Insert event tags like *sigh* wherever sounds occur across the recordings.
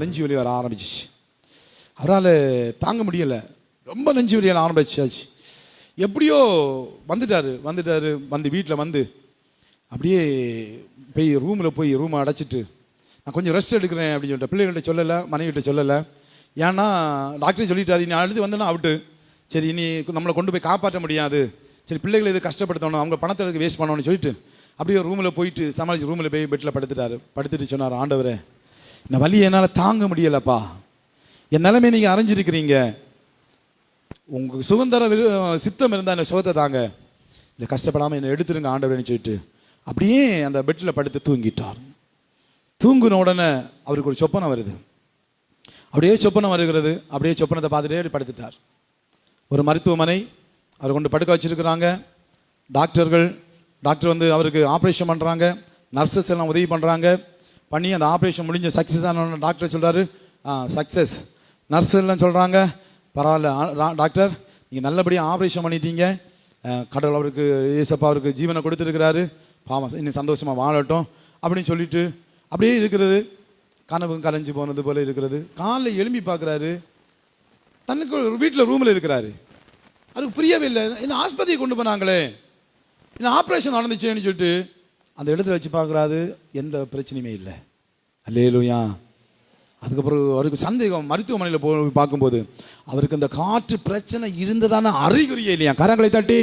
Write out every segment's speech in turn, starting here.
நெஞ்சு வலி வர ஆரம்பிச்சிச்சு. அவரால் தாங்க முடியலை. ரொம்ப நெஞ்சு வலி வர ஆரம்பிச்சாச்சு. எப்படியோ வந்துட்டாரு வந்துட்டாரு வந்து வீட்டில் வந்து. அப்படியே போய் ரூமில் போய் ரூமை அடைச்சிட்டு நான் கொஞ்சம் ரெஸ்ட் எடுக்கிறேன் அப்படின்னு சொல்லிட்டு பிள்ளைகள்கிட்ட சொல்லலை மனைவிகிட்ட சொல்லலை. ஏன்னா டாக்டரே சொல்லிட்டாரு நீ அழுது வந்தேன்னா அவுட்டு. சரி இனி நம்மளை கொண்டு போய் காப்பாற்ற முடியாது. சரி பிள்ளைகளை இது கஷ்டப்படுத்தணும் அவங்க பணத்தை எடுக்க வேஸ்ட் பண்ணணும்னு சொல்லிட்டு அப்படியே ரூமில் போயிட்டு சமாளித்து ரூமில் போய் பெட்டில் படுத்துட்டாரு. படுத்துட்டு சொன்னார் ஆண்டவரே இந்த வலியை என்னால் தாங்க முடியலப்பா. என் நிலைமை நீங்கள் அரைஞ்சிருக்கிறீங்க உங்களுக்கு சுதந்திர விரு- சித்தம் இருந்தால் என்ன சுகத்தை தாங்க. இல்லை கஷ்டப்படாமல் என்னை எடுத்துருங்க ஆண்டவரேன்னு சொல்லிட்டு. அப்படியே அந்த பெட்டில் படுத்து தூங்கிட்டார். தூங்குன உடனே அவருக்கு ஒரு சொப்பனம் வருது. அப்படியே சொப்பனம் வருகிறது. அப்படியே சொப்பனத்தை பார்த்துட்டே படுத்துட்டார். ஒரு மருத்துவமனை அவரை கொண்டு படுக்க வச்சிருக்கிறாங்க. டாக்டர்கள் டாக்டர் வந்து அவருக்கு ஆப்ரேஷன் பண்ணுறாங்க நர்சஸ் எல்லாம் உதவி பண்ணுறாங்க பண்ணி அந்த ஆப்ரேஷன் முடிஞ்ச சக்ஸஸ் ஆனவன டாக்டர் சொல்கிறாரு ஆ சக்ஸஸ் நர்ஸ் எல்லாம் சொல்கிறாங்க பரவாயில்ல டாக்டர் நீங்கள் நல்லபடியாக ஆப்ரேஷன் பண்ணிட்டீங்க. கடவுள் அவருக்கு ஏசப்பா அவருக்கு ஜீவனை கொடுத்துருக்கிறாரு. பாவம் இன்னும் சந்தோஷமாக வாழட்டும். அப்படின்னு சொல்லிட்டு அப்படியே இருக்கிறது. கனவு கலைஞ்சு போனது போல இருக்கிறது. காலைல எழும்பி பார்க்குறாரு. தனக்கு வீட்டில் ரூமில் இருக்கிறாரு. அதுக்கு புரியவே இல்லை. என்ன ஆஸ்பத்திரியை கொண்டு போனாங்களே. என்ன ஆப்ரேஷன் நடந்துச்சேன்னு சொல்லிட்டு அந்த இடத்துல வச்சு பார்க்குறாரு எந்த பிரச்சனையுமே இல்லை. அல்லேலுயா. அதுக்கப்புறம் அவருக்கு சந்தேகம் மருத்துவமனையில் போய் பார்க்கும்போது அவருக்கு அந்த காற்று பிரச்சனை இருந்ததான அறிகுறியே இல்லையா? கரங்களை தட்டி.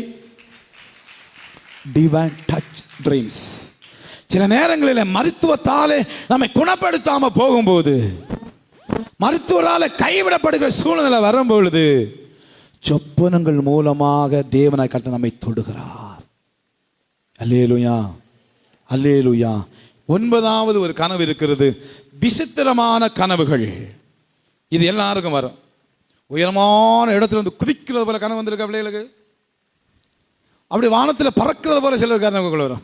டிவைன் டச் ட்ரீம்ஸ் சில நேரங்களில் மருத்துவத்தாலே நம்மை குணப்படுத்தாம போகும்போது மருத்துவரால் கைவிடப்படுகிற சூழ்நிலை வரும்பொழுது சொப்பனங்கள் மூலமாக தேவனாய் கட்ட நம்மை தொடுகிறார். அல்லேலுயா. அல்லேலுயா. ஒன்பதாவது ஒரு கனவு இருக்கிறது. விசித்திரமான கனவுகள். இது எல்லாருக்கும் வரும். உயரமான இடத்துல வந்து குதிக்கிறது போல கனவு வந்திருக்கு பிள்ளைகளுக்கு அப்படி வானத்தில் பறக்கிறது போல சில கனவுகள் வரும்.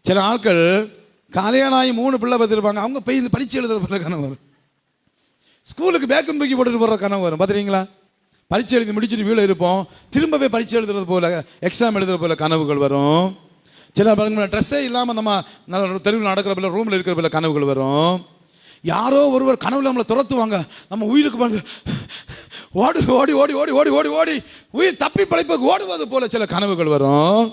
சில ஆட்கள் கல்யாணம் ஆகி மூணு பிள்ளை பார்த்துருப்பாங்க. அவங்க போய் இந்த பரீட்சை எழுதுற போல கனவு வரும். ஸ்கூலுக்கு பேக்கம் தூக்கி போட்டுட்டு போகிற கனவு வரும். பார்த்துறீங்களா பரீட்சை எழுதி முடிச்சுட்டு வீடு இருப்போம். திரும்ப போய் பரீட்சை எழுதுறது போல எக்ஸாம் எழுதுறது போல கனவுகள் வரும். சில பாருங்க ட்ரெஸ்ஸே இல்லாமல் நம்ம நல்ல தெருவில் நடக்கிற ரூமில் இருக்கிற போல கனவுகள் வரும். யாரோ ஒருவர் கனவுல நம்மளை துரத்துவாங்க. நம்ம உயிருக்கு வந்து ஓடி ஓடி ஓடி ஓடி ஓடி ஓடி ஓடி. உயிர் தப்பி பழைப்புக்கு ஓடுவது போல சில கனவுகள் வரும்.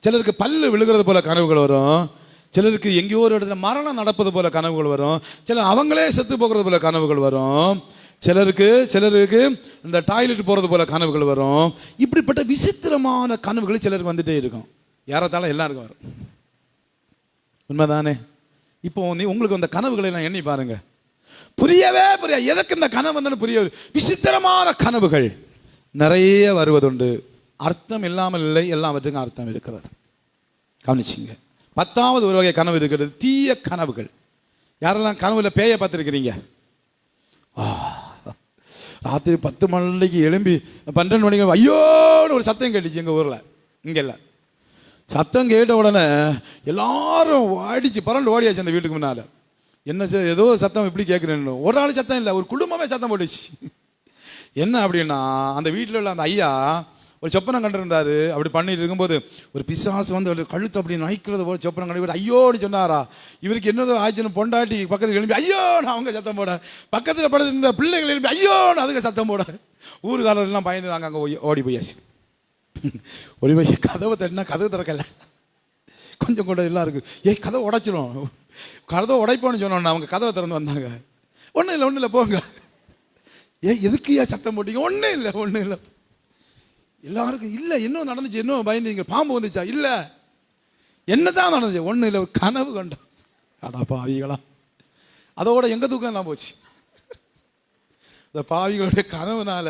சிலருக்கு பல்லு விழுகிறது போல கனவுகள் வரும். சிலருக்கு எங்கேயோ ஒரு இடத்துல மரணம் நடப்பது போல கனவுகள் வரும். சிலர் அவங்களே செத்து போகிறது போல கனவுகள் வரும். சிலருக்கு சிலருக்கு இந்த டாய்லெட் போகிறது போல கனவுகள் வரும். இப்படிப்பட்ட விசித்திரமான கனவுகள் சிலருக்கு வந்துகிட்டே இருக்கும். யாரத்தாலும் எல்லாருக்கும் வரும் உண்மைதானே? இப்போ நீ உங்களுக்கு அந்த கனவுகளை எல்லாம் எண்ணி பாருங்க. புரியவே புரிய எதுக்கு இந்த கனவு வந்து புரிய விசித்திரமான கனவுகள். நிறைய வருவதுண்டு. அர்த்தம் இல்லாமல் இல்லை எல்லாவற்றுக்கும் அர்த்தம் இருக்கிறது. கவனிச்சிங்க. பத்தாவது ஒரு வகை கனவு இருக்கிறது தீய கனவுகள். யாரெல்லாம் கனவுல பேயை பார்த்துருக்கிறீங்க? ராத்திரி பத்து மணிக்கு எழும்பி பன்னெண்டு மணிக்கு ஐயோன்னு ஒரு சத்தம் கேட்டுச்சு எங்கள் ஊரில். இங்கே இல்லை சத்தம் கேட்ட உடனே எல்லாரும் வாடிச்சு பரண்டு ஓடியாச்சு அந்த வீட்டுக்கு முன்னால். என்ன ஏதோ சத்தம் இப்படி கேட்குறேன்னு ஒரு ஆள் சத்தம் இல்லை ஒரு குடும்பமே சத்தம் போட்டுச்சு. என்ன அப்படின்னா அந்த வீட்டில் உள்ள அந்த ஐயா ஒரு சொப்பனம் கண்டிருந்தாரு. அப்படி பண்ணிட்டு இருக்கும்போது ஒரு பிசாசு வந்து அவர் கழுத்து அப்படி நைக்கிறது போல சொப்பனம் கண்டு ஐயோன்னு சொன்னாரா. இவருக்கு என்னதோ ஆச்சுன்னு பொண்டாட்டி பக்கத்தில் எழுப்பி ஐயோன்னு அவங்க சத்தம் போட பக்கத்தில் படுத்து இந்த பிள்ளைகள் எழுப்பி ஐயோன்னு அதுக்கு சத்தம் போட ஊருக்காரர் எல்லாம் பயந்து நாங்கள் அங்கே ஓடி போயாச்சு. *laughs* ஒரு போய் கதவை தட்டினா கதவு திறக்கல. கொஞ்சம் கூட எல்லாம் இருக்குது ஏய் கதவை உடைச்சிரும். கதவை உடைப்போன்னு சொன்னோன்னா அவங்க கதவை திறந்து வந்தாங்க. ஒன்றும் இல்லை ஒன்றும் இல்லை போங்க. ஏ எதுக்கு ஏன் சத்தம் போட்டீங்க? ஒன்றும் இல்லை ஒன்றும் இல்லை. எல்லாருக்கும் இல்லை இன்னும் நடந்துச்சு இன்னும் பயந்தீங்க. பாம்பு வந்துச்சா? இல்லை. என்ன தான் நடந்துச்சு? ஒன்றும் இல்லை ஒரு கனவு கண்டோம். அடா பாவிகளா. அதோட எங்கே தூக்கம் எல்லாம் போச்சு? இந்த பாவிகளுடைய கனவுனால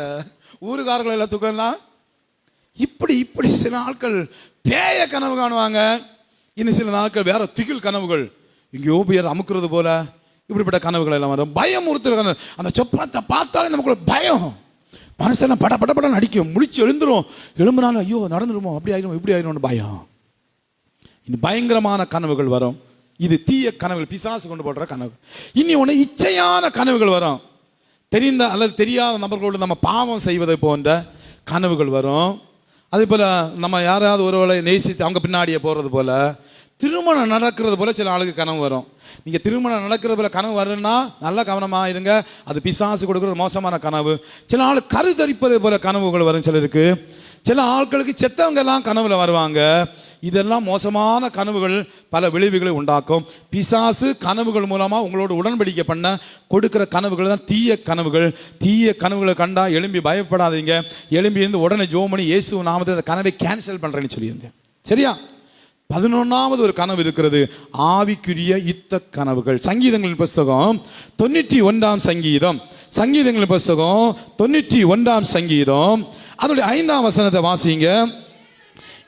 ஊருக்காரர்கள் எல்லாம் தூக்கம்லாம் இப்படி இப்படி சில நாட்கள் பேய கனவு காணுவாங்க. இன்னும் சில நாட்கள் வேற திகில் கனவுகள். எங்கேயோ பேர் அமுக்குறது போல இப்படிப்பட்ட கனவுகள் எல்லாம் வரும். பயம் கனவு. அந்த சொப்பனத்தை பார்த்தாலே நமக்குள்ள பயம். மனசெல்லாம் பட பட படம் அடிக்கும். முடிச்சு எழுந்துரும். எழும்புனாலும் ஐயோ நடந்துருமோ? அப்படி ஆயிரும் இப்படி ஆயிரும்னு பயம். இனி பயங்கரமான கனவுகள் வரும். இது தீய கனவுகள். பிசாசு கொண்டு போடுற கனவு. இனி ஒன்று இச்சையான கனவுகள் வரும். தெரிந்த அல்லது தெரியாத நபர்களோடு நம்ம பாவம் செய்வது போன்ற கனவுகள் வரும். அதே போல் நம்ம யாராவது ஒருவரை நேசித்து அவங்க பின்னாடியே போகிறது போல் திருமணம் நடக்கிறது போல் சில ஆளுக்கு கனவு வரும். நீங்கள் திருமணம் நடக்கிறது போல் கனவு வரும்னா நல்லா கவனமாக இருங்க. அது பிசாசு கொடுக்குற மோசமான கனவு. சில ஆள் கருதரிப்பது போல கனவுகள் வரும் சிலருக்கு. சில ஆட்களுக்கு செத்தவங்கெல்லாம் கனவில் வருவாங்க. இதெல்லாம் மோசமான கனவுகள் பல விளைவுகளை உண்டாக்கும். பிசாசு கனவுகள் மூலமாக உங்களோட உடன்படிக்கை பண்ண கொடுக்குற கனவுகள் தான் தீய கனவுகள். தீய கனவுகளை கண்டால் எழும்பி பயப்படாதீங்க. எழும்பி இருந்து உடனே ஜோமணி இயேசு நாமத்தை அந்த கனவை கேன்சல் பண்ணுறேன்னு சொல்லியிருந்தேன். சரியா? பதினொன்றாவது ஒரு கனவு இருக்கிறது. ஆவிக்குரிய யுத்த கனவுகள். சங்கீதங்களின் புஸ்தகம் தொண்ணூற்றி ஒன்றாம் சங்கீதம். சங்கீதங்களின் புஸ்தகம் தொண்ணூற்றி ஒன்றாம் சங்கீதம். அதனுடைய ஐந்தாம் வசனத்தை வாசிங்க.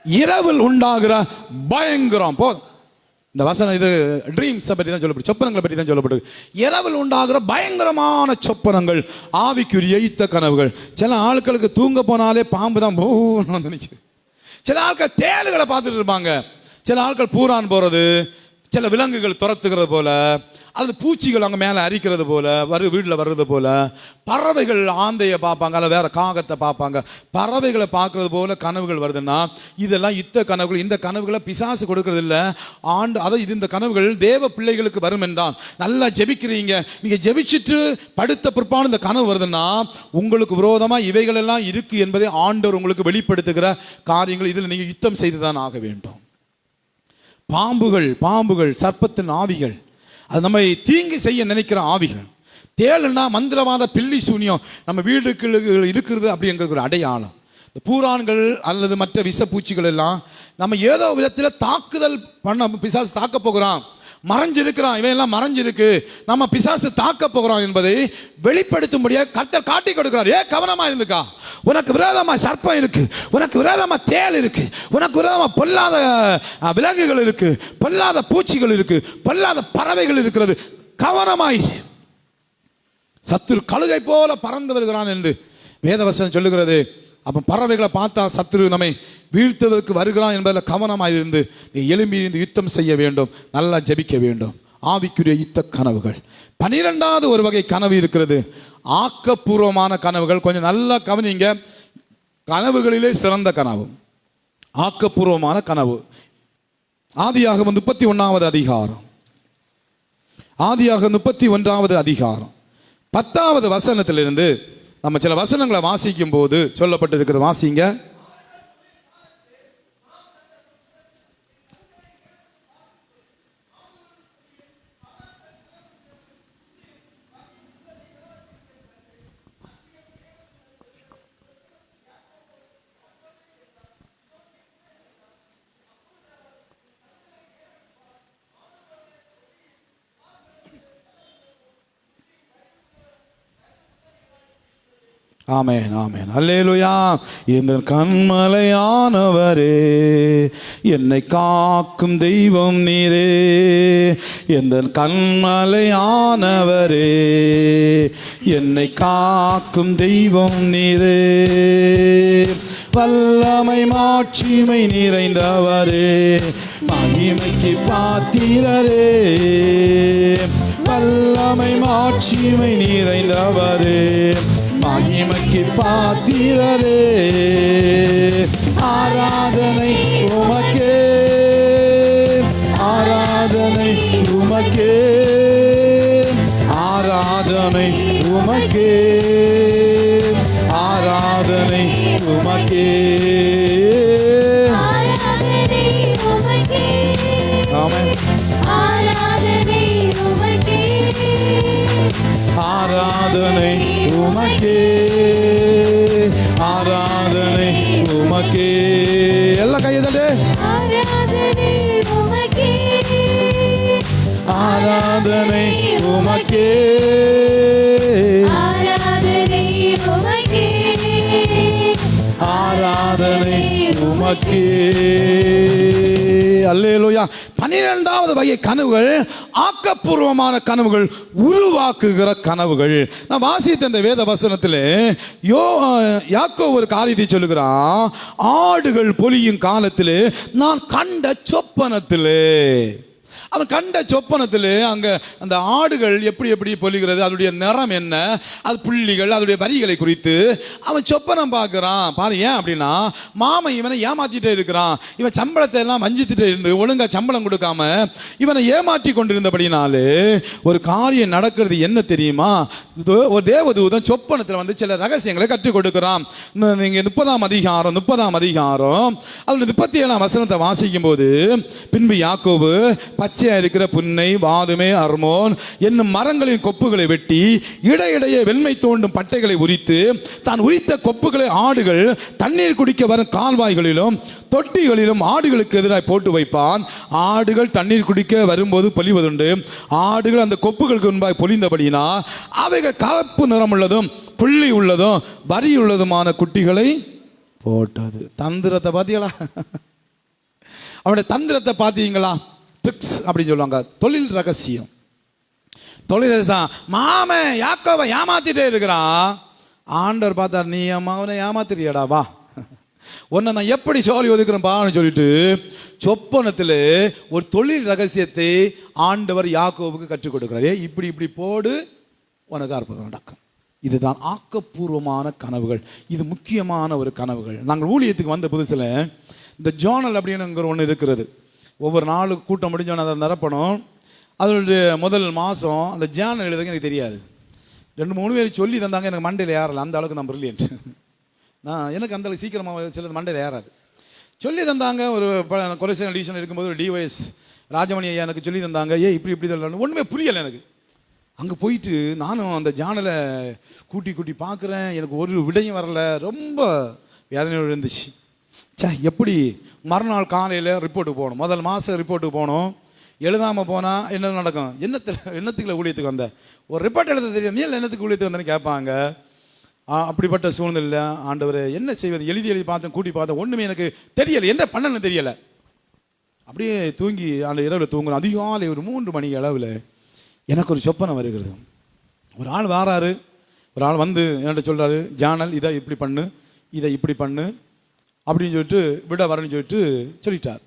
இரவில் உண்டாகிற பயங்கரம். போ. இந்த வசனம் இது ட்ரீம்ஸை பற்றி தான் சொல்லப்படும் சொப்பனங்களை பற்றி தான் சொல்லப்படுது. இரவில் உண்டாகிற பயங்கரமான சொப்பனங்கள். ஆவிக்குரிய யுத்த கனவுகள். சில ஆட்களுக்கு தூங்க போனாலே பாம்பு தான் போகணும்னு வந்து சில ஆட்கள் தேளுகளை பார்த்துட்டு இருப்பாங்க. சில ஆட்கள் பூரான் போகிறது சில விலங்குகள் துரத்துகிறது போல அல்லது பூச்சிகள் அங்கே மேலே அரிக்கிறது போல வரு வீட்டில் வர்றது போல பறவைகள் ஆந்தையை பார்ப்பாங்க அல்ல வேற காகத்தை பார்ப்பாங்க. பறவைகளை பார்க்கறது போல கனவுகள் வருதுன்னா இதெல்லாம் யுத்த கனவுகள் இந்த கனவுகளை பிசாசு கொடுக்கறது இல்லை. ஆண்டு அதை இது இந்த கனவுகள் தேவ பிள்ளைகளுக்கு வரும் என்றான். நல்லா ஜெபிக்கிறீங்க. நீங்கள் ஜெபிச்சுட்டு படுத்த பிற்பாடு இந்த கனவு வருதுன்னா உங்களுக்கு விரோதமாக இவைகள் எல்லாம் என்பதை ஆண்டவர் உங்களுக்கு வெளிப்படுத்துகிற காரியங்கள் இதில் நீங்கள் யுத்தம் செய்து தான் ஆக வேண்டும். பாம்புகள் பாம்புகள் சர்ப்பத்தின் ஆவிகள். அது நம்மை தீங்கு செய்ய நினைக்கிற ஆவிகள். தேலன்னா மந்திரவாத பில்லி சூன்யம். நம்ம வீடுக்கு இருக்கிறது அப்படிங்கிறது ஒரு அடையாளம். இந்த பூரான்கள் அல்லது மற்ற விஷப்பூச்சிகள் எல்லாம் நம்ம ஏதோ விதத்தில் தாக்குதல் பண்ண பிசாசு தாக்க போகிறான். மறைஞ்சிருக்கிறான். இவன் எல்லாம் மறைஞ்சிருக்கு. நம்ம பிசாசு தாக்க போகிறோம் என்பதை வெளிப்படுத்தும்படியாக கர்த்தர் காட்டி கொடுக்கிறார். ஏ கவனமா இருந்துக்கா. உனக்கு விரோதமா சர்ப்பம் இருக்கு. உனக்கு விரோதமா தேல் இருக்கு. உனக்கு விரோதமா பொல்லாத விலங்குகள் இருக்கு. பொல்லாத பூச்சிகள் இருக்கு. பொல்லாத பறவைகள் இருக்கிறது. கவனமாய். சத்துரு கழுகை போல பறந்து வருகிறான் என்று வேதவசனம் சொல்லுகிறது. அப்போ பறவைகளை பார்த்தா சத்துரு நம்மை வீழ்த்துவதற்கு வருகிறான் என்பதில் கவனமாக இருந்து நீ எழும்பி இருந்து யுத்தம் செய்ய வேண்டும் நல்லா ஜெபிக்க வேண்டும். ஆவிக்குரிய யுத்த கனவுகள். பனிரெண்டாவது ஒரு வகை கனவு இருக்கிறது. ஆக்கப்பூர்வமான கனவுகள். கொஞ்சம் நல்லா கவனிங்க. கனவுகளிலே சிறந்த கனவு. ஆக்கப்பூர்வமான கனவு. ஆதியாக முப்பத்தி ஒன்றாவது அதிகாரம். ஆதியாக முப்பத்தி ஒன்றாவது அதிகாரம். பத்தாவது வசனத்திலிருந்து நம்ம சில வசனங்களை வாசிக்கும் போது சொல்லப்பட்டிருக்கிறது. வாசிங்க. ஆமேன் ஆமேன். அல்லேலுயா. என் கண்மலையானவரே என்னை காக்கும் தெய்வம் நீரே. என் கண்மலையானவரே என்னை காக்கும் தெய்வம் நீரே. வல்லமை மாட்சிமை நிறைந்தவரே மகிமைக்கு பாத்திரரே. வல்லமை மாட்சிமை நிறைந்தவரே. மகிமைக்கு பாத்திரரே. ஆராதனை உமக்கே. ஆராதனை உமக்கே. ஆராதனை உமக்கே. ஆராதனை உமக்கே. ஆராதனை உமக்கே. எல்லாம் கையதே ஆராதனை உமக்கே. ஆராதனை உமக்கே. ஆராதனை உமக்கே. ஆராதனை உமக்கே. அல்லேலூயா. பனிரெண்டாவது வகை கனவுகள் ஆக்கப்பூர்வமான கனவுகள் உருவாக்குகிற கனவுகள். நான் வாசித்த இந்த வேத வசனத்தில் யோ யாக்கோ ஒரு காரியத்தை சொல்லுகிறான் ஆடுகள் பொலியும் காலத்தில் நான் கண்ட சொப்பனத்தில். அவன் கண்ட சொப்பனத்தில் அங்கே அந்த ஆடுகள் எப்படி எப்படி பொலிகிறது அதனுடைய நிறம் என்ன அது புள்ளிகள் அதனுடைய வரிகளை குறித்து அவன் சொப்பனம் பார்க்குறான். பாரு ஏன் அப்படின்னா மாமன் இவனை ஏமாற்றிட்டே இருக்கிறான். இவன் சம்பளத்தை எல்லாம் வஞ்சித்துட்டே இருந்து ஒழுங்காக சம்பளம் கொடுக்காம இவனை ஏமாற்றி கொண்டிருந்தபடினாலே ஒரு காரியம் நடக்கிறது என்ன தெரியுமா? ஒரு தேவதூதன் சொப்பனத்தில் வந்து சில ரகசியங்களை கற்றுக் கொடுக்குறான். நீங்கள் முப்பதாம் அதிகாரம் முப்பதாம் அதிகாரம் அதில் முப்பத்தி ஏழாம் வசனத்தை வாசிக்கும் போது பின்பு யாக்கோபு பச்சையாக இருக்கிற புன்னை வாதுமே அர்மோன் என்னும் மரங்களின் கொப்புகளை வெட்டி இடையிடையே வெண்மை தோண்டும் பட்டைகளை உரித்து தான் உரித்த கொப்புகளை ஆடுகள் தண்ணீர் குடிக்க வரும் கால்வாய்களிலும் தொட்டிகளிலும் ஆடுகளுக்கு எதிராக போட்டு வைப்பான். ஆடுகள் தண்ணீர் குடிக்க வரும்போது பொலிவதுண்டு ஆடுகள் அந்த கொப்புகளுக்கு முன்பாக பொலிந்தபடினா அவைகள் கலப்பு நிறமுள்ளதும் புள்ளி உள்ளதும் வரி உள்ளதுமான குட்டிகளை போட்டது. தந்திரத்தை பார்த்தீங்களா *laughs* அவனுடைய தந்திரத்தை பார்த்தீங்களா ட்ரிக்ஸ் அப்படின்னு சொல்லுவாங்க. தொழில் ரகசியம். தொழில் ரகசியம். மாமன் யாக்கோவை ஏமாத்திட்டே இருக்கிறான் ஆண்டவர் பார்த்தார் நீ அம்மா அவனை ஏமாத்திரியாடா வா. உன்னை நான் எப்படி சோழி ஒதுக்குறேன் பான்னு சொல்லிட்டு சொப்பனத்தில் ஒரு தொழில் ரகசியத்தை ஆண்டவர் யாக்கோவுக்கு கற்றுக் கொடுக்குறாரு. இப்படி இப்படி போடு. உனக்கு அற்புதம் நடக்கும். இதுதான் ஆக்கப்பூர்வமான கனவுகள். இது முக்கியமான ஒரு கனவுகள். நாங்கள் ஊழியத்துக்கு வந்த புதுசில் இந்த ஜோனல் அப்படின்னுங்கிற ஒன்று இருக்கிறது. ஒவ்வொரு நாளுக்கு கூட்டம் முடிஞ்சோன்னு அதை நிரப்பணும். அதனுடைய முதல் மாதம் அந்த ஜேர்னல் எழுதுங்க எனக்கு தெரியாது. ரெண்டு மூணு பேர் சொல்லி தந்தாங்க எனக்கு மண்டையில் ஏறல. அந்த அளவுக்கு நான் பிரில்லியன்ட் நான் எனக்கு அந்த அளவுக்கு சீக்கிரமாக சிலது மண்டையில் ஏறாது. சொல்லி தந்தாங்க ஒரு கொலைசேன டிவிஷன் இருக்கும்போது ஒரு டிவைஸ் ராஜமணி ஐயா எனக்கு சொல்லி தந்தாங்க ஏ இப்படி இப்படி சொல்லணும் ஒன்றுமே புரியலை எனக்கு. அங்கே போயிட்டு நானும் அந்த ஜானலை கூட்டி கூட்டி பார்க்குறேன் எனக்கு ஒரு விடையும் வரல. ரொம்ப வேதனையோடு இருந்துச்சு. சே எப்படி மறுநாள் காலையில் ரிப்போர்ட்டுக்கு போகணும். முதல் மாதம் ரிப்போர்ட்டுக்கு போகணும். எழுதாமல் போனால் என்ன நடக்கும்? என்னத்தில் என்னத்துக்குள்ள ஊழியத்துக்கு வந்த? ஒரு ரிப்போர்ட் எழுத தெரியும் நீ என்னத்துக்கு ஊழியத்துக்கு வந்தேன்னு கேட்பாங்க. அப்படிப்பட்ட சூழ்நிலை ஆண்டவர் என்ன செய்வது? எழுதி எழுதி பார்த்தேன் கூட்டி பார்த்தேன். ஒன்றுமே எனக்கு தெரியலை. என்ன பண்ணணும்னு தெரியலை. அப்படியே தூங்கி அந்த இரவில் தூங்கணும் அதிகாலை ஒரு மூன்று மணி அளவில் எனக்கு ஒரு சொப்பனை வருகிறது. ஒரு ஆள் வாராரு. ஒரு ஆள் வந்து என்கிட்ட சொல்கிறாரு ஜானல் இதை இப்படி பண்ணு இதை இப்படி பண்ணு அப்படின்னு சொல்லிட்டு விட வரேன்னு சொல்லிட்டு சொல்லிட்டார்.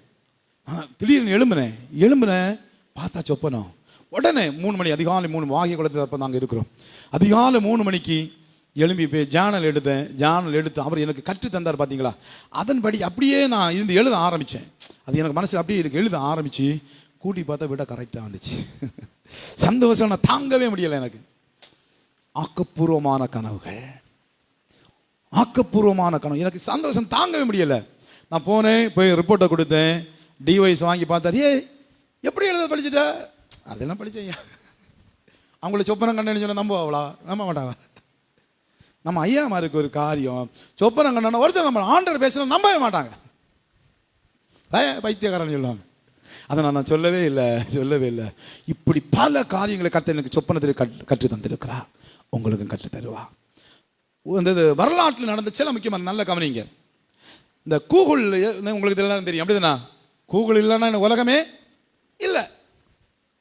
ஆ, திடீர்னு எழும்புனேன் எழும்புனேன் பார்த்தா சொப்பனம். உடனே மூணு மணி அதிகாலை மூணு வாகிய குளத்தில் அப்போ நாங்கள் இருக்கிறோம். அதிகாலை மூணு மணிக்கு எழும்பி போய் ஜானல் எடுத்தேன். ஜானல் எடுத்து அவர் எனக்கு கற்று தந்தார் பார்த்தீங்களா அதன்படி அப்படியே நான் இருந்து எழுத ஆரம்பித்தேன் அது எனக்கு மனசு அப்படியே எனக்கு எழுத ஆரம்பித்து கூட்டி பார்த்தா விட கரெக்டாக வந்துச்சு. சந்தோஷம் நான் தாங்கவே முடியலை எனக்கு. ஆக்கப்பூர்வமான கனவுகள். ஆக்கப்பூர்வமான கனவு. எனக்கு சந்தோஷம் தாங்கவே முடியல. நான் போனேன் போய் ரிப்போர்ட்டை கொடுத்தேன். டிவைஸ் வாங்கி பார்த்தாரு. ஏ எப்படி எழுத படிச்சுட்ட? அதெல்லாம் படிச்சேன் அவங்கள சொப்பனம் கண்டேன்னு சொன்ன அவளா? நம்ப மாட்டாவா நம்ம ஐயா ஐயாமாருக்கு ஒரு காரியம். சொப்பனம் கண்டன ஒருத்தர் நம்ம ஆண்டர் பேசினா நம்பவே மாட்டாங்க. பைத்தியக்காரன் சொல்லுவாங்க. அதை நான் நான் சொல்லவே இல்லை சொல்லவே இல்லை. இப்படி பல காரியங்களை கற்று எனக்கு சொப்பனத்தில் கற்று கற்று தந்திருக்கிறார் உங்களுக்கும் கற்று தருவா இந்த இது வரலாற்றில் நடந்த சில முக்கியமான நல்ல கவனிங்க. இந்த கூகுள் உங்களுக்கு இதெல்லாம் தெரியும். அப்படிதானா? கூகுள் இல்லைன்னா எனக்கு உலகமே இல்லை.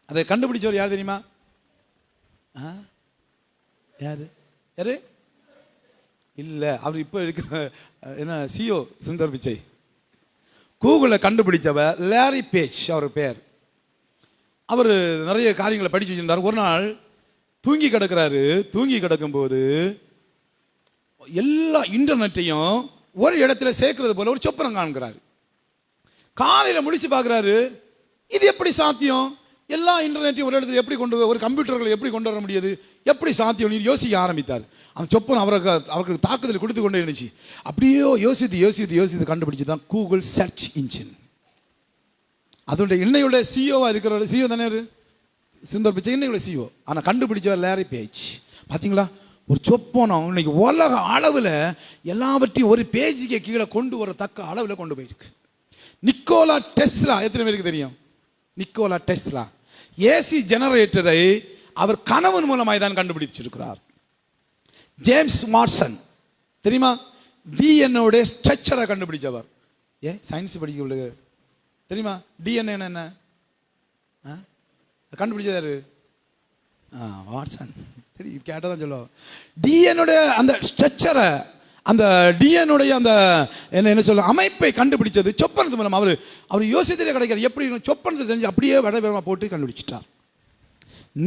அதை கண்டுபிடிச்சவர் யார் தெரியுமா? ஆ? யார்? யார்? இல்லை. அவர் இப்போ இருக்கிற என்ன CO Sundar Pichai. கூகுளை கண்டுபிடிச்சவர் Larry page அவர் பேர். அவர் நிறைய காரியங்களை படித்து வச்சிருந்தார். ஒரு நாள் தூங்கி கிடக்குறாரு. தூங்கி கிடக்கும்போது எல்லா இன்டர்நெட்டையும் ஒரு இடத்துல சேர்க்கறது போல ஒரு சொப்பனம் காண்கிறாரு. காலையில் முடிச்சு பார்க்குறாரு இது எப்படி சாத்தியம்? எல்லா இன்டர்நெட்டையும் ஒரு இடத்துல எப்படி கொண்டு ஒரு கம்ப்யூட்டர்களை எப்படி கொண்டு வர முடியாது? எப்படி சாத்தியம்? யோசிக்க ஆரம்பித்தார். அந்த சொப்பனம் அவருக்கு அவருக்கு தாக்குதல் கொடுத்து கொண்டே இருந்துச்சு. அப்படியே யோசித்து யோசித்து யோசித்து கண்டுபிடிச்சு தான் கூகுள் சர்ச் இன்ஜின் அதோடைய இன்னையோட சிஓவாக இருக்கிற சிஓ தானே சிந்தர் பிச்சை இன்னையோட சிஓ ஆனால் கண்டுபிடிச்சவர் லேரி பேஜ் பார்த்தீங்களா ஒரு சொப்பனம். இன்னைக்கு உலக அளவில் எல்லாவற்றையும் ஒரு பேஜுக்கு கீழே கொண்டு வரத்தக்க அளவில் கொண்டு போயிருக்கு. நிக்கோலா டெஸ்லா எத்தனை பேருக்கு தெரியும்? Nikola Tesla. ஏசி ஜெனரேட்டரை அவர் கணவன் மூலமாக தான் கண்டுபிடிச்சிருக்கிறார். ஜேம்ஸ் மார்சன். தெரியுமா? டிஎன்ஓடைய ஸ்ட்ரக்சரை கண்டுபிடிச்சவர். ஏ சயின்ஸ் படிக்க தெரியுமா? டிஎன்ஏ என்ன? ஆ? கண்டுபிடிச்சது யாரு? ஆ வாட்சன். சரி கேட்டால் தான் சொல்லுவோம் டிஎன்ஓட அந்த ஸ்ட்ரக்சரை அந்த டிஎனுடைய அந்த என்ன என்ன சொல்ல அமைப்பை கண்டுபிடிச்சது சொப்பனத்து மூலம். அவர் அவர் யோசித்திலே கிடைக்கிற எப்படி சொப்பனத்தை தெரிஞ்சு அப்படியே வடவேகமாக போட்டு கண்டுபிடிச்சிட்டார்.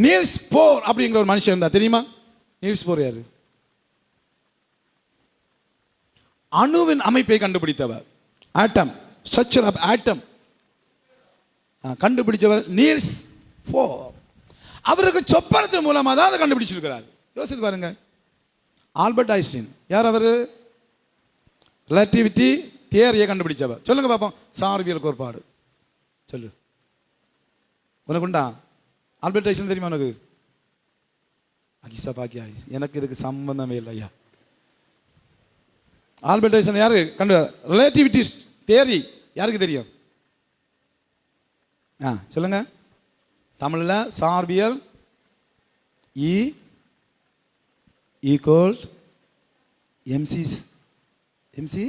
நீல்ஸ் போர் அப்படிங்கிற ஒரு மனுஷன் இருந்தா தெரியுமா? நீல்ஸ் போர் யாரு? அணுவின் அமைப்பை கண்டுபிடித்தவர். Atom structure of atom. கண்டுபிடிச்சவர் Niels Bohr. அவருக்கு சொப்பனத்தின் மூலமாக தான் அதை கண்டுபிடிச்சிருக்கிறார். யோசித்து பாருங்க. ஆல்பர்ட் ஐஸ்டீன் யார் அவர்? ரிலேட்டிவிட்டி தியரியை கண்டுபிடிச்சவர். சொல்லுங்க பார்ப்போம் சார்பியல் கோட்பாடு. சொல்லு. உனக்கு உண்டா? ஆல்பர்ட் ஐஸ்டின் தெரியுமா உனக்கு? அகிசா பாக்கியா எனக்கு இதுக்கு சம்பந்தமே இல்லை ஐயா. ஆல்பர்ட் ஐசன் யாரு? கண்டு ரிலேட்டிவிட்டி தேரி யாருக்கு தெரியும்? ஆ சொல்லுங்க. தமிழில் சார்பியல் E equal MC MC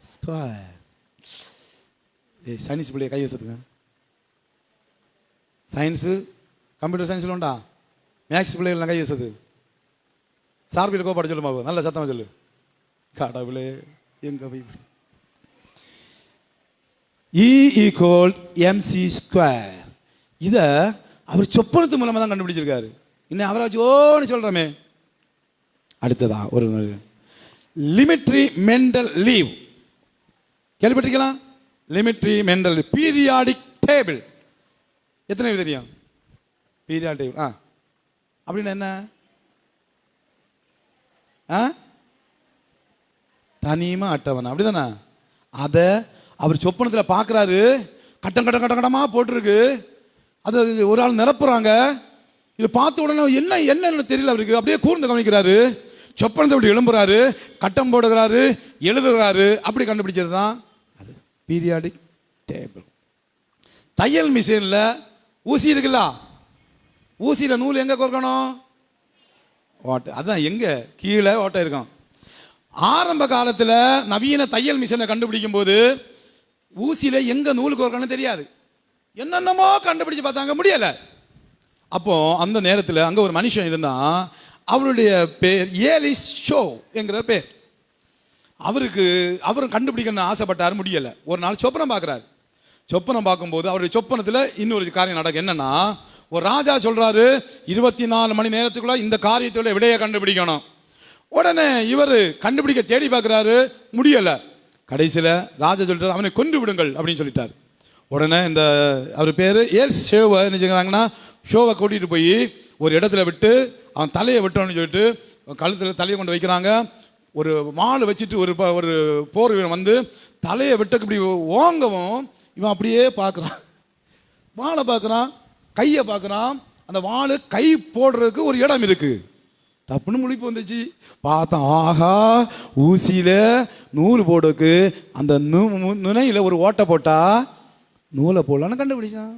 square ஏய் சயின்ஸ் பிள்ளைய கை வசதுங்க சயின்ஸு கம்ப்யூட்டர் சயின்ஸில் உண்டா? மேக்ஸ் பிள்ளைகள் கை வசது சார்பியல் கோப்பாடு சொல்லு பாபு? நல்ல சத்தமாக சொல்லு. கடவுளே எங்கே போய்? இப்படி இ ஈக்குவல் எம்சி ஸ்கொயர் இதை அவர் சொப்பனத்து மூலமாக தான் கண்டுபிடிச்சிருக்காரு. இன்னும் அவராச்சும் சொல்கிறோமே அடுத்ததா ஒரு லிமிட்ரி மெண்டல் லீவ் கேள்விப்பட்டிருக்கலாம் லிமிட்ரி மென்டல் பீரியாடிக் டேபிள் எத்தனை பேர் தெரியும்? பீரியாடிக் டேபிள் ஆ. அப்படின்னா என்ன? ஆ? தனியுமா அட்டவணை. அப்படிதானே? அதை அவர் சொப்பனத்தில் பார்க்குறாரு கட்டம் கட்டம் கட்டம் கட்டமாக போட்டிருக்கு. அது ஒரு ஆள் நிரப்புறாங்க. இதை பார்த்த உடனே என்ன என்னன்னு தெரியல அவருக்கு. அப்படியே கூர்ந்து கவனிக்கிறாரு. சொப்பனத்தை அப்படி எழும்புறாரு. கட்டம் போடுகிறாரு. எழுதுகிறாரு. அப்படி கண்டுபிடிச்சது தான் அது. பீரியாடிக் டேபிள் தையல் மிஷினில் ஊசி இருக்குல்ல? ஊசியில் நூல் எங்கே கோர்க்கணும்? ஓட்டை. அதுதான் எங்கே? கீழே ஓட்டை இருக்கும். ஆரம்ப காலத்தில் நவீன தையல் மிஷினை கண்டுபிடிக்கும் போது ஊசியில் எங்கே நூல் கோர்க்கணும்னு தெரியாது. என்னென்னமோ கண்டுபிடிச்சு பார்த்தாங்க முடியலை. அப்போ அந்த நேரத்தில் அங்கே ஒரு மனுஷன் இருந்தான் அவருடைய பேர் ஏலிஸ் ஷோ என்கிற பேர். அவருக்கு அவரும் கண்டுபிடிக்கணும்னு ஆசைப்பட்டார் முடியலை. ஒரு நாள் சொப்பனம் பார்க்குறாரு. சொப்பனம் பார்க்கும்போது அவருடைய சொப்பனத்தில் இன்னொரு காரியம் நடக்கும் என்னென்னா ஒரு ராஜா சொல்கிறாரு இருபத்தி நாலு மணி நேரத்துக்குள்ள இந்த காரியத்தோட விடையை கண்டுபிடிக்கணும். உடனே இவர் கண்டுபிடிக்க தேடி பார்க்குறாரு முடியலை. கடைசியில் ராஜா சொல்கிறார் அவனை கொண்டு விடுங்கள் அப்படின்னு சொல்லிட்டார். உடனே இந்த அவர் பேர் ஏல்ஸ் ஷோவை என்ன செய்கிறாங்கன்னா ஷோவை கூட்டிகிட்டு போய் ஒரு இடத்துல விட்டு அவன் தலையை விட்டோன்னு சொல்லிட்டு கழுத்தில் தலையை கொண்டு வைக்கிறாங்க. ஒரு மால் வச்சுட்டு ஒரு ஒரு போர் வீரன் வந்து தலையை விட்டுக்கு இப்படி ஓங்கவும் இவன் அப்படியே பார்க்குறான். வாழை பார்க்குறான் கையை பார்க்குறான். அந்த வாள் கை போடுறதுக்கு ஒரு இடம் இருக்குது டப்புன்னு முழிப்பு வந்துச்சு. பார்த்தான் ஆஹா ஊசியில் நூறு போடுறதுக்கு அந்த நு- நுனையில் ஒரு ஓட்டை போட்டால் நூலை போடலான்னு கண்டுபிடிச்சான்.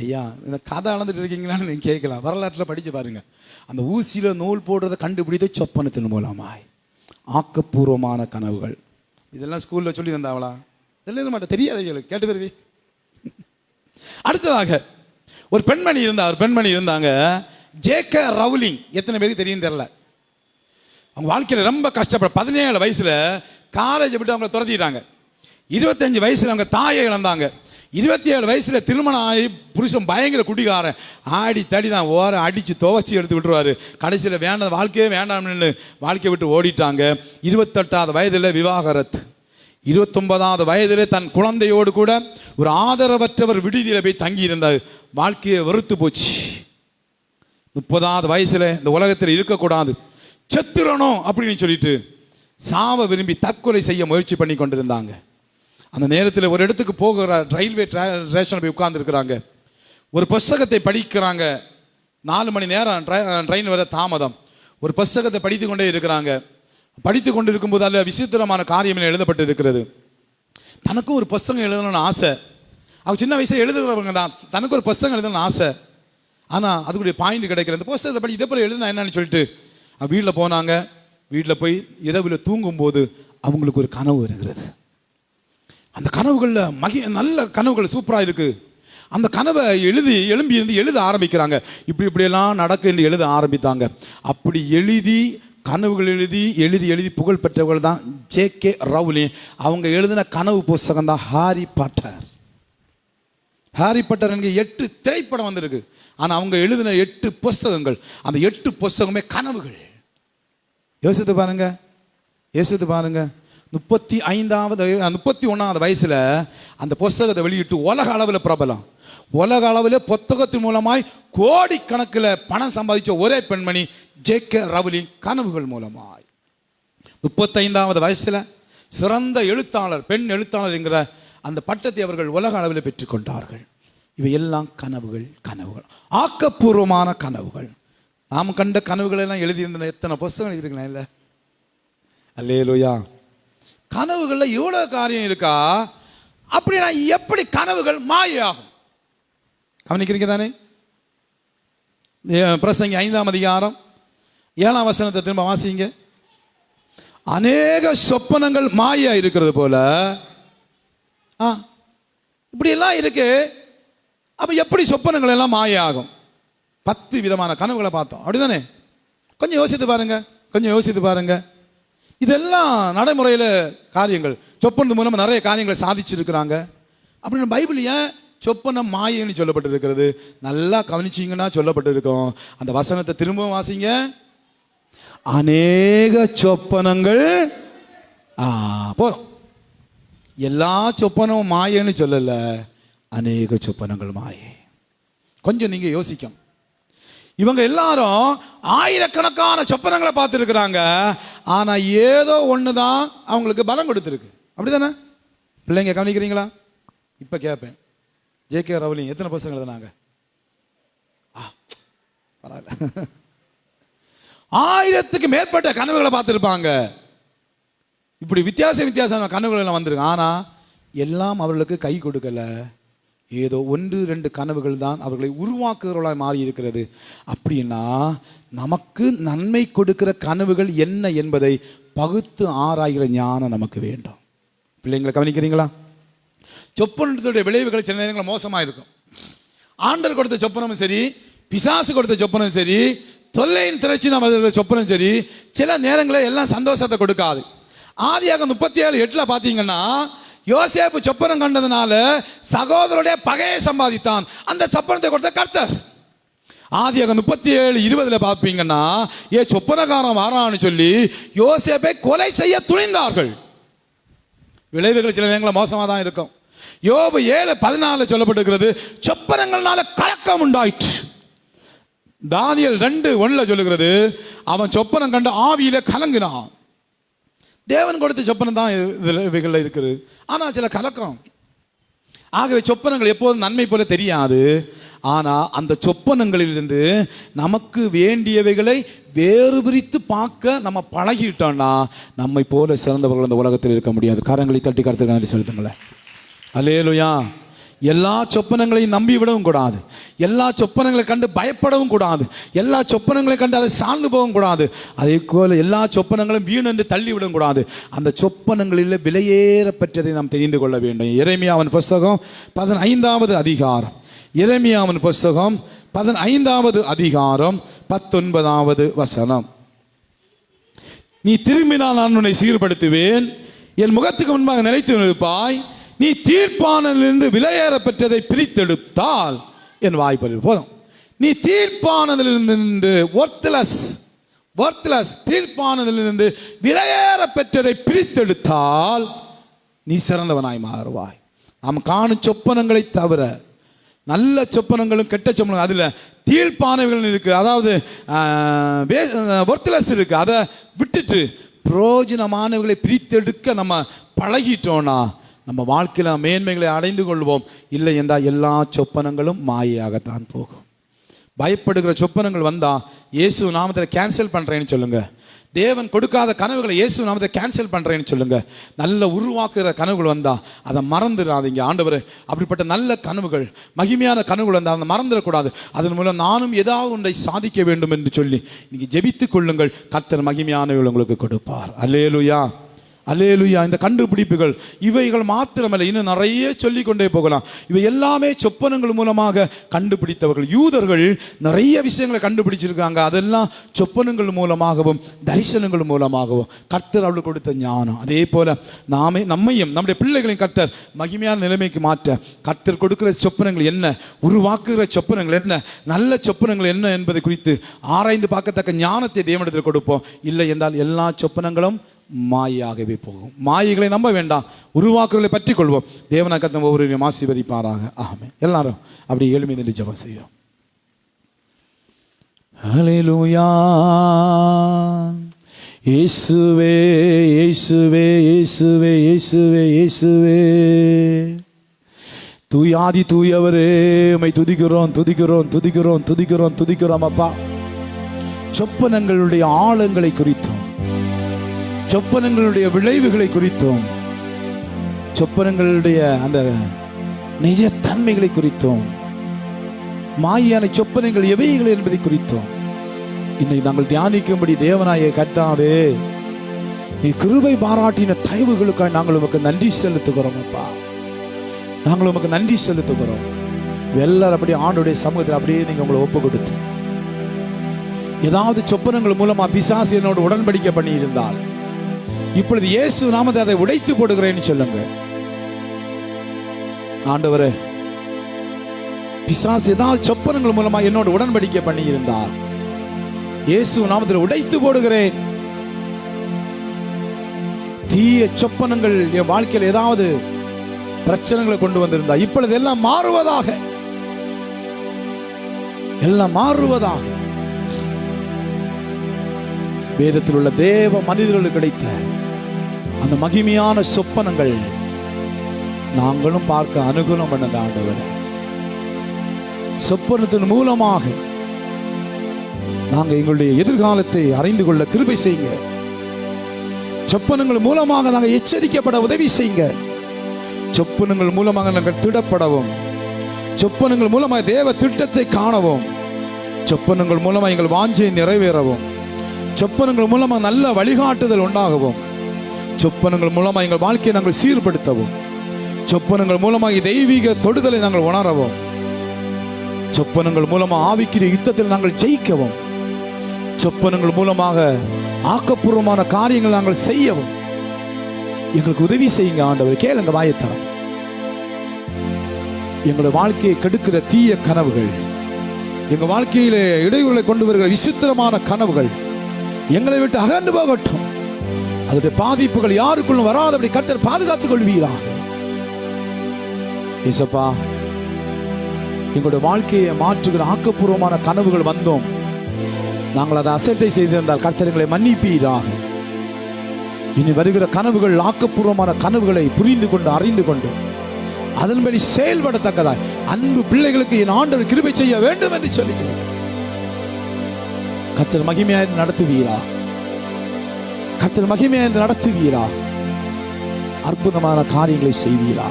ஐயா இந்த கதை அளந்துட்டு இருக்கீங்களான்னு நீங்க கேட்கலாம். வரலாற்றில் படிச்சு பாருங்க. அந்த ஊசியில நூல் போடுறதை கண்டுபிடித்த சொப்பனத்தின் மூலமாய். ஆக்கப்பூர்வமான கனவுகள். இதெல்லாம் ஸ்கூல்ல சொல்லி தந்தாவளா தெரியல மாட்டேன். தெரியாது இவளுக்கு. கேட்டு வருவி அடுத்ததாக ஒரு பெண்மணி இருந்தா ஒரு பெண்மணி இருந்தாங்க. J K Rowling. எத்தனை பேருக்கு தெரியும் தெரியல. அவங்க வாழ்க்கையில் ரொம்ப கஷ்டப்பட பதினேழு வயசுல காலேஜ் விட்டு அவங்கள துரத்திட்டாங்க. இருபத்தஞ்சு வயசில் அவங்க தாயை இழந்தாங்க. இருபத்தி ஏழு வயசில் திருமணம் ஆகி புருஷன் பயங்கர குடிகாரன். ஆடி தடி தான் ஓர அடித்து துவச்சி எடுத்து விட்டுருவார். கடைசியில் வேண்டாம் வாழ்க்கையே வேண்டாம்னு வாழ்க்கையை விட்டு ஓடிட்டாங்க. இருபத்தெட்டாவது வயதில் விவாகரத்து. இருபத்தொன்பதாவது வயதிலே தன் குழந்தையோடு கூட ஒரு ஆதரவற்றவர் விடுதியில் போய் தங்கி இருந்தார் வாழ்க்கையை வெறுத்து போச்சு. முப்பதாவது வயசில் இந்த உலகத்தில் இருக்கக்கூடாது. செத்துறணும் அப்படின்னு சொல்லிட்டு சாவ விரும்பி தற்கொலை செய்ய முயற்சி பண்ணி கொண்டிருந்தாங்க. அந்த நேரத்தில் ஒரு இடத்துக்கு போகிற ரயில்வே ஸ்டேஷனில் போய் உட்கார்ந்துருக்குறாங்க. ஒரு புஸ்தகத்தை படிக்கிறாங்க. நாலு மணி நேரம் ட்ரெயின் வர தாமதம். ஒரு புஸ்தகத்தை படித்து கொண்டே இருக்கிறாங்க. படித்து கொண்டு இருக்கும்போது அதில் விசித்திரமான காரியம் எழுதப்பட்டு இருக்கிறது தனக்கும் ஒரு புஸ்தகம் எழுதணும்னு ஆசை. அவங்க சின்ன வயசில் எழுதுகிறவங்க தான். தனக்கு ஒரு புஸ்தகம் எழுதணும்னு ஆசை. ஆனால் அதுக்குடைய பாயிண்ட் கிடைக்கிற அந்த புஸ்தகத்தை படி இதை போல எழுதுனா என்னன்னு சொல்லிட்டு வீட்டில் போனாங்க. வீட்டில் போய் இரவில் தூங்கும்போது அவங்களுக்கு ஒரு கனவு வருகிறது. அந்த கனவுகளில் மகி நல்ல கனவுகள் சூப்பராக இருக்குது அந்த கனவை எழுதி எழும்பி இருந்து எழுத ஆரம்பிக்கிறாங்க. இப்படி இப்படியெல்லாம் நடக்கு என்று எழுத ஆரம்பித்தாங்க. அப்படி எழுதி கனவுகள் எழுதி எழுதி எழுதி புகழ் பெற்றவர்கள் தான் ஜே கே ரவுலி. அவங்க எழுதின கனவு புஸ்தகம் தான் ஹாரி பாட்டர். ஹாரி பாட்டர் என்கிற எட்டு திரைப்படம் வந்திருக்கு. ஆனால் அவங்க எழுதின எட்டு புஸ்தகங்கள். அந்த எட்டு புஸ்தகமே கனவுகள். யோசித்து பாருங்கள் யோசித்து பாருங்கள் முப்பத்தி ஐந்தாவது முப்பத்தி ஒன்றாவது வயசில் அந்த புஸ்தகத்தை வெளியிட்டு உலக அளவில் பிரபலம். உலக அளவில் புத்தகத்தின் மூலமாய் கோடிக்கணக்கில் பணம் சம்பாதிச்ச ஒரே பெண்மணி ஜே கே ரவுலி கனவுகள் மூலமாய். முப்பத்தைந்தாவது வயசில் சிறந்த எழுத்தாளர் பெண் எழுத்தாளர் என்கிற அந்த பட்டத்தை அவர்கள் உலக அளவில் பெற்றுக்கொண்டார்கள் இவையெல்லாம் கனவுகள் கனவுகள். ஆக்கப்பூர்வமான கனவுகள். நாம் கண்ட கனவுகளெல்லாம் எழுதியிருந்த எத்தனை புஸ்தகம் எழுதியிருக்கலாம் இல்லை? அல்லேலூயா. கனவுகளில் இவ்வளோ காரியம் இருக்கா? அப்படின்னா எப்படி கனவுகள் மாயாகும் கவனிக்கிறீங்க தானே? பிரசங்க ஐந்தாம் அதிகாரம் ஏழாம் வசனத்தை திரும்ப வாசிங்க. அநேக சொப்பனங்கள் மாயா இருக்கிறது போல. ஆ இப்படியெல்லாம் இருக்கு. அப்போ எப்படி சொப்பனங்கள் எல்லாம் மாயாகும் பத்து விதமான கனவுகளை பார்த்தோம். அப்படிதானே? கொஞ்சம் யோசித்து பாருங்க கொஞ்சம் யோசித்து பாருங்கள் இதெல்லாம் நடைமுறையில் காரியங்கள். சொப்பனது மூலமாக நிறைய காரியங்களை சாதிச்சிருக்கிறாங்க. அப்படின்னு பைபிள் ஏன் சொப்பன மாயன்னு சொல்லப்பட்டிருக்கிறது. நல்லா கவனிச்சிங்கன்னா சொல்லப்பட்டிருக்கோம். அந்த வசனத்தை திரும்பவும் வாசிங்க. அநேக சொப்பனங்கள் ஆ போதும் எல்லா சொப்பனமும் மாயன்னு சொல்லலை. அநேக சொப்பனங்கள் மாயை. கொஞ்சம் நீங்கள் யோசிக்கணும். இவங்க எல்லாரும் ஆயிரக்கணக்கான சொப்பனங்களை பார்த்துருக்குறாங்க. ஆனால் ஏதோ ஒன்று தான் அவங்களுக்கு பலம் கொடுத்துருக்கு. அப்படிதானே? பிள்ளைங்க கவனிக்கிறீங்களா? இப்போ கேட்பேன் ஜே கே ரவுலிங் எத்தனை பசங்க எழுதுனாங்க? ஆ பரவாயில்ல. ஆயிரத்துக்கு மேற்பட்ட கனவுகளை பார்த்துருப்பாங்க. இப்படி வித்தியாச வித்தியாசமான கனவுகள் எல்லாம் வந்திருக்கு. ஆனால் எல்லாம் அவர்களுக்கு கை கொடுக்கல. ஏதோ ஒன்று ரெண்டு கனவுகள் தான் அவர்களை உருவாக்குகிறவர்களாக மாறி இருக்கிறது அப்படின்னா நமக்கு நன்மை கொடுக்கிற கனவுகள் என்ன என்பதை பகுத்து ஆராய்கிற ஞானம் நமக்கு வேண்டும். பிள்ளைங்களை கவனிக்கிறீங்களா? சொப்பனத்துடைய விளைவுகள் சில நேரங்களில் மோசமாக இருக்கும். ஆண்டர் கொடுத்த சொப்பனமும் சரி பிசாசு கொடுத்த சொப்பனும் சரி தொல்லையின் திரட்சி நம்ம சொப்பனும் சரி சில நேரங்களில் எல்லாம் சந்தோஷத்தை கொடுக்காது. ஆதியாக முப்பத்தி ஏழு எட்டில் பார்த்தீங்கன்னா யோசேப்பு சொப்பனம் கண்டதுனால சகோதரருடைய பகையை சம்பாதித்தான். அந்த சப்பனத்தை கொடுத்த கர்த்தர். ஆதியாக முப்பத்தி ஏழு இருபதில் பார்ப்பீங்கன்னா ஏ சொப்பனக்காரன் வாரான்னு சொல்லி யோசேப்பை கொலை செய்ய துணிந்தார்கள். விளைவுகள் சில நேரங்களில் மோசமாக தான் இருக்கும். யோபு ஏழு பதினாலு சொல்லப்பட்டிருக்கிறது சொப்பனங்கள்னால கலக்கம் உண்டாயிற்று. தானியல் ரெண்டு ஒன்றில் சொல்லுகிறது அவன் சொப்பனம் கண்டு ஆவியில் கலங்கினான். தேவன் கொடுத்த சொப்பனம் தான் இதில் இவைகளில் இருக்குது. ஆனால் சில கலக்கம். ஆகவே சொப்பனங்கள் எப்போதும் நன்மை போல தெரியாது. ஆனால் அந்த சொப்பனங்களிலிருந்து நமக்கு வேண்டியவைகளை வேறு பிரித்து பார்க்க நம்ம பழகிட்டோம்னா நம்மை போல சிறந்தவர்கள் அந்த உலகத்தில் இருக்க முடியாது. கரங்களை தட்டி கருத்துக்காண்டி செலுத்துங்களேன். அலேலுயா எல்லா சொப்பனங்களையும் நம்பி விடவும் கூடாது. எல்லா சொப்பனங்களை கண்டு பயப்படவும் கூடாது. எல்லா சொப்பனங்களை கண்டு அதை சார்ந்து போகவும் கூடாது. அதே போல எல்லா சொப்பனங்களும் வீணென்று தள்ளி தள்ளிவிடவும் கூடாது. அந்த சொப்பனங்களில் விலையேற நாம் தெரிந்து கொள்ள வேண்டும். இறைமையாவின் புஸ்தகம் பதினைந்தாவது அதிகாரம். இறைமையாவின் புஸ்தகம் பதினைந்தாவது அதிகாரம் பத்தொன்பதாவது வசனம். நீ திரும்பினால் நான் உன்னை சீர்படுத்துவேன். என் முகத்துக்கு முன்பாக நினைத்து நிற்பாய். நீ தீர்ப்பானதிலிருந்து விலையேற பெற்றதை பிரித்தெடுத்தால் என் வாய்ப்பறிவு போதும். நீ தீர்ப்பானதிலிருந்து நின்று ஒர்த்லெஸ் ஒர்த்லெஸ் தீர்ப்பானதிலிருந்து விலையேற பெற்றதை பிரித்தெடுத்தால் நீ சிறந்தவனாய் மாறுவாய். நாம் காணும் சொப்பனங்களை தவிர நல்ல சொப்பனங்களும் கெட்ட சொப்பனங்களும் அதில் தீழ்ப்பானவைகள் இருக்குது அதாவது ஒர்த்லெஸ் இருக்குது அதை விட்டுட்டு பிரயோஜனமானவர்களை பிரித்தெடுக்க நம்ம பழகிட்டோன்னா நம்ம வாழ்க்கையில் மேன்மைகளை அடைந்து கொள்வோம். இல்லை என்றால் எல்லா சொப்பனங்களும் மாயையாகத்தான் போகும். பயப்படுகிற சொப்பனங்கள் வந்தால் இயேசு நாமத்தில் கேன்சல் பண்ணுறேன்னு சொல்லுங்கள் தேவன் கொடுக்காத கனவுகளை இயேசு நாமத்தை கேன்சல் பண்ணுறேன்னு சொல்லுங்கள் நல்ல உருவாக்குற கனவுகள் வந்தால் அதை மறந்துடாதீங்க. ஆண்டவர் அப்படிப்பட்ட நல்ல கனவுகள் மகிமையான கனவுகள் வந்தால் அதை மறந்துடக்கூடாது. அதன் மூலம் நானும் ஏதாவது ஒன்றை சாதிக்க வேண்டும் என்று சொல்லி நீங்கள் ஜெபித்துக் கொள்ளுங்கள். கர்த்தர் மகிமையானவர்கள் உங்களுக்கு கொடுப்பார். அல்லேலுயா. அலேலுயா இந்த கண்டுபிடிப்புகள். இவைகள் மாத்திரமல்ல இன்னும் நிறைய சொல்லிக்கொண்டே போகலாம். இவை எல்லாமே சொப்பனங்கள் மூலமாக கண்டுபிடித்தவர்கள். யூதர்கள் நிறைய விஷயங்களை கண்டுபிடிச்சிருக்காங்க. அதெல்லாம் சொப்பனங்கள் மூலமாகவும் தரிசனங்கள் மூலமாகவும். கர்த்தர் அவளுக்கு கொடுத்த ஞானம். அதே போல நாமே நம்மையும் நம்முடைய பிள்ளைகளையும் கர்த்தர் மகிமையான நிலைமைக்கு மாற்ற. கர்த்தர் கொடுக்கிற சொப்பனங்கள் என்ன? உருவாக்குகிற சொப்பனங்கள் என்ன? நல்ல சொப்பனங்கள் என்ன என்பதை குறித்து ஆராய்ந்து பார்க்கத்தக்க ஞானத்தை தேவனிடத்தில் கொடுப்போம். இல்லை என்றால் எல்லா சொப்பனங்களும் மாயாகவே போகும். மாயைகளை நம்ப வேண்டாம். உருவாக்குகளை பற்றி கொள்வோம் தேவனாக்கத்தம் ஒவ்வொரு ஆசீர்வதிப்பாராக. ஆமே எல்லாரும் அப்படி எளிமை நின்று ஜபம் செய்வோம். இயேசுவே இயேசுவே இயேசுவே இயேசுவே இயேசுவே. தூயாதி தூயவரே உமை துதிக்கிறோம் துதிக்கிறோம் துதிக்கிறோம் துதிக்கிறோம் துதிக்கிறோம் அப்பா. சொப்பனங்களுடைய ஆழங்களை குறித்தும். சொப்பனங்களுடைய விளைவுகளை குறித்தும். சொப்பனங்களுடைய அந்த நிஜ தன்மைகளை குறித்தும். மாயான சொப்பனங்கள் எவைகள் என்பதை குறித்தும். இன்னைக்கு நாங்கள் தியானிக்கும்படி தேவனாய கத்தாவே நீ கிருபை பாராட்டின தயவுகளுக்காக நாங்கள் உமக்கு நன்றி செலுத்துகிறோம் அப்பா. நாங்கள் உமக்கு நன்றி செலுத்துகிறோம். எல்லாரும் அப்படியே ஆண்டுடைய சமூகத்தில் அப்படியே நீங்க உங்களை ஒப்பு கொடுத்து. ஏதாவது சொப்பனங்கள் மூலமா பிசாசு என்னோட உடன்படிக்கை பண்ணி இருந்தால் இப்பொழுது இயேசு நாமத்தை அதை உடைத்து போடுகிறேன்னு சொல்லுங்க. ஆண்டவரே பிசாசு ஏதாவது சொப்பனங்கள் மூலமா என்னோட உடன்படிக்கை பண்ணி இயேசு நாமத்தில் உடைத்து போடுகிறேன். தீய சொப்பனங்கள் என் வாழ்க்கையில் ஏதாவது பிரச்சனைகளை கொண்டு வந்திருந்தா இப்பொழுது எல்லாம் மாறுவதாக. எல்லாம் மாறுவதாக. வேதத்தில் உள்ள தேவ மனிதர்களுக்கு கிடைத்த அந்த மகிமையான சொப்பனங்கள் நாங்களும் பார்க்க அனுகூலம் பண்ணது ஆண்டவர். சொப்பனத்தின் மூலமாக நாங்கள் எங்களுடைய எதிர்காலத்தை அறிந்து கொள்ள கிருபை செய்யுங்க. சொப்பனங்கள் மூலமாக நாங்கள் எச்சரிக்கப்பட உதவி செய்யுங்க. சொப்பனங்கள் மூலமாக நாங்கள் திடப்படவும். சொப்பனங்கள் மூலமாக தேவ திட்டத்தை காணவும். சொப்பனங்கள் மூலமாக எங்கள் வாஞ்சை நிறைவேறவும். சொப்பனங்கள் மூலமாக நல்ல வழிகாட்டுதல் உண்டாகவும். சொப்பனங்கள் மூலமாக எங்கள் வாழ்க்கையை நாங்கள் சீர்படுத்தவும். சொப்பனங்கள் மூலமாக தெய்வீக தொடுதலை நாங்கள் உணரவும். சொப்பனங்கள் மூலமாக ஆவிக்கிற யுத்தத்தில் நாங்கள் ஜெயிக்கவும். சொப்பனங்கள் மூலமாக ஆக்கப்பூர்வமான காரியங்கள் நாங்கள் செய்யவும். எங்களுக்கு உதவி செய்யுங்க ஆண்டவர். கேளுங்க வாயத்தரம் எங்களுடைய வாழ்க்கையை கெடுக்கிற தீய கனவுகள் எங்கள் வாழ்க்கையிலே இடையூறுகளை கொண்டு வருகிற விசித்திரமான கனவுகள் எங்களை விட்டு அகன்று போகட்டும். அதனுடைய பாதிப்புகள் யாருக்குள்ளும் வராதபடி கர்த்தர் பாதுகாத்துக் கொள்வீராக ஏசப்பா எங்களுடைய வாழ்க்கையை மாற்றுகிற ஆக்கப்பூர்வமான கனவுகள் வந்தோம். நாங்கள் அதை அசட்டை செய்திருந்தால் கர்த்தர் எங்களை மன்னிப்பீராக. இனி வருகிற கனவுகள் ஆக்கப்பூர்வமான கனவுகளை புரிந்து கொண்டு அறிந்து கொண்டு அதன்படி செயல்படத்தக்கதாய் அன்பு பிள்ளைகளுக்கு என் ஆண்டவர் கிருபை செய்ய வேண்டும் என்று சொல்லி கர்த்தர் மகிமையாக நடத்துவீரா? கத்தர் மகிமையை நடத்துவீரா? அற்புதமான காரியங்களை செய்வீரா?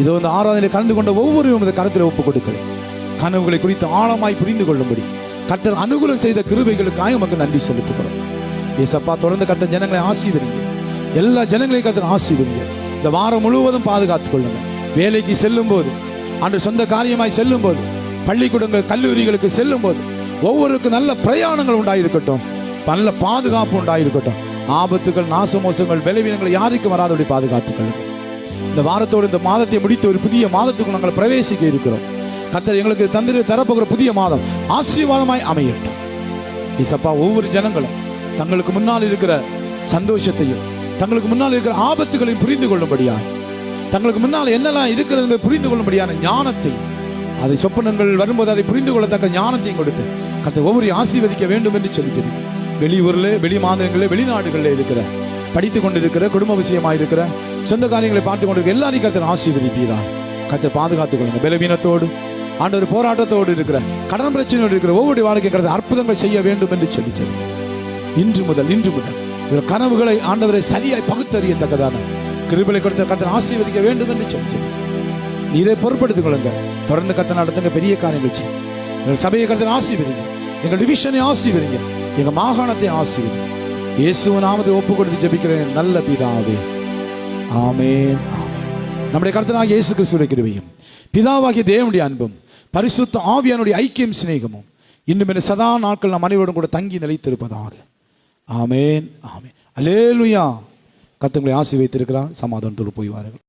இது வந்து ஆராதனை கலந்து கொண்ட ஒவ்வொருவரும் இந்த கருத்தில் ஒப்புக் கொடுக்கிறேன் கனவுகளை குறித்து ஆழமாய் புரிந்து கொள்ளும்படி கர்த்தர் அனுகூலம் செய்த கிருபைகளுக்காக உமக்கு நன்றி செலுத்துகிறோம். ஏசப்பா தொடர்ந்து கர்த்தர் ஜனங்களை ஆசீர்வதிங்க. எல்லா ஜனங்களையும் கர்த்தர் ஆசீர்வதிங்க. இந்த வாரம் முழுவதும் பாதுகாத்துக் கொள்ளுங்க. வேலைக்கு செல்லும் போது அன்று சொந்த காரியமாய் செல்லும் போது பள்ளிக்கூடங்கள் கல்லூரிகளுக்கு செல்லும் போது ஒவ்வொருக்கும் நல்ல பிரயாணங்கள் உண்டாயிருக்கட்டும். நல்ல பாதுகாப்பு உண்டாயிருக்கட்டும். ஆபத்துகள் நாசமோசங்கள் பலவீனங்கள் யாருக்கும் வராதபடி பாதுகாத்துக்கள் இந்த வாரத்தோடு இந்த மாதத்தை முடித்து ஒரு புதிய மாதத்துக்கு நாங்கள் பிரவேசிக்க இருக்கிறோம். கத்தர் எங்களுக்கு தந்திர தரப்போகிற புதிய மாதம் ஆசீர்வாதமாய் அமையட்டும். இசப்பா ஒவ்வொரு ஜனங்களும் தங்களுக்கு முன்னால் இருக்கிற சந்தோஷத்தையும் தங்களுக்கு முன்னால் இருக்கிற ஆபத்துகளையும் புரிந்து கொள்ளும்படியாக தங்களுக்கு முன்னால் என்னெல்லாம் இருக்கிறது புரிந்து கொள்ளும்படியான ஞானத்தையும் அதை சொப்பனங்கள் வரும்போது அதை புரிந்து கொள்ளத்தக்க ஞானத்தையும் கொடுத்து கர்த்தர் ஒவ்வொரு ஆசீர்வதிக்க வேண்டும் என்று சொல்லி சொல்லி வெளியூரில் வெளி மாநிலங்களில் வெளிநாடுகளில் இருக்கிற படித்து கொண்டிருக்கிற குடும்ப விஷயமாக இருக்கிற சொந்த காரியங்களை பார்த்து கொண்டிருக்கிற எல்லாரையும் கர்த்தர் ஆசீர்வதிப்பீரா. கருத்தை பாதுகாத்துக் கொள்ளுங்க. பலவீனத்தோடு ஆண்டவர் போராட்டத்தோடு இருக்கிற கடன் பிரச்சனையோடு இருக்கிற ஒவ்வொரு வாழ்க்கை கருத்து அற்புதங்கள் செய்ய வேண்டும் என்று சொல்லி சொல்லி. இன்று முதல் இன்று முதல் இந்த கனவுகளை ஆண்டவரை சரியாய் பகுத்தறியத்தக்கதான கிருபலை கொடுத்த கர்த்தர் ஆசீர்வதிக்க வேண்டும் என்று சொல்லி சொல்லி. நீரை பொருட்படுத்திக் கொள்ளுங்க. தொடர்ந்து கர்த்தர் நடத்துங்க பெரிய காரியங்கள் செய்யும் எங்கள் சபையை கர்த்தர் ஆசீர்வதிங்க. எங்கள் டிவிஷனை ஆசீர்வதிங்க. எங்க மாகாணத்தை ஆசிரியர் இயேசுவ நாமத்தில் ஒப்பு கொடுத்து ஜபிக்கிறேன். நல்ல பிதாவே. ஆமேன் ஆமேன். நம்முடைய கருத்தனாக இயேசு கிறிஸ்துடைய கிருவையும் பிதாவாகிய தேவனுடைய அன்பும் பரிசுத்த ஆவியானுடைய ஐக்கியம் சிநேகமும் இன்னும் என்ன சதா நாட்கள் நம் அனைவரும் கூட தங்கி நிலைத்திருப்பதாக. ஆமேன் ஆமேன். அலேலுயா கத்தங்களை ஆசி வைத்திருக்கிறார் சமாதானத்தோடு போய் வாருங்கள்.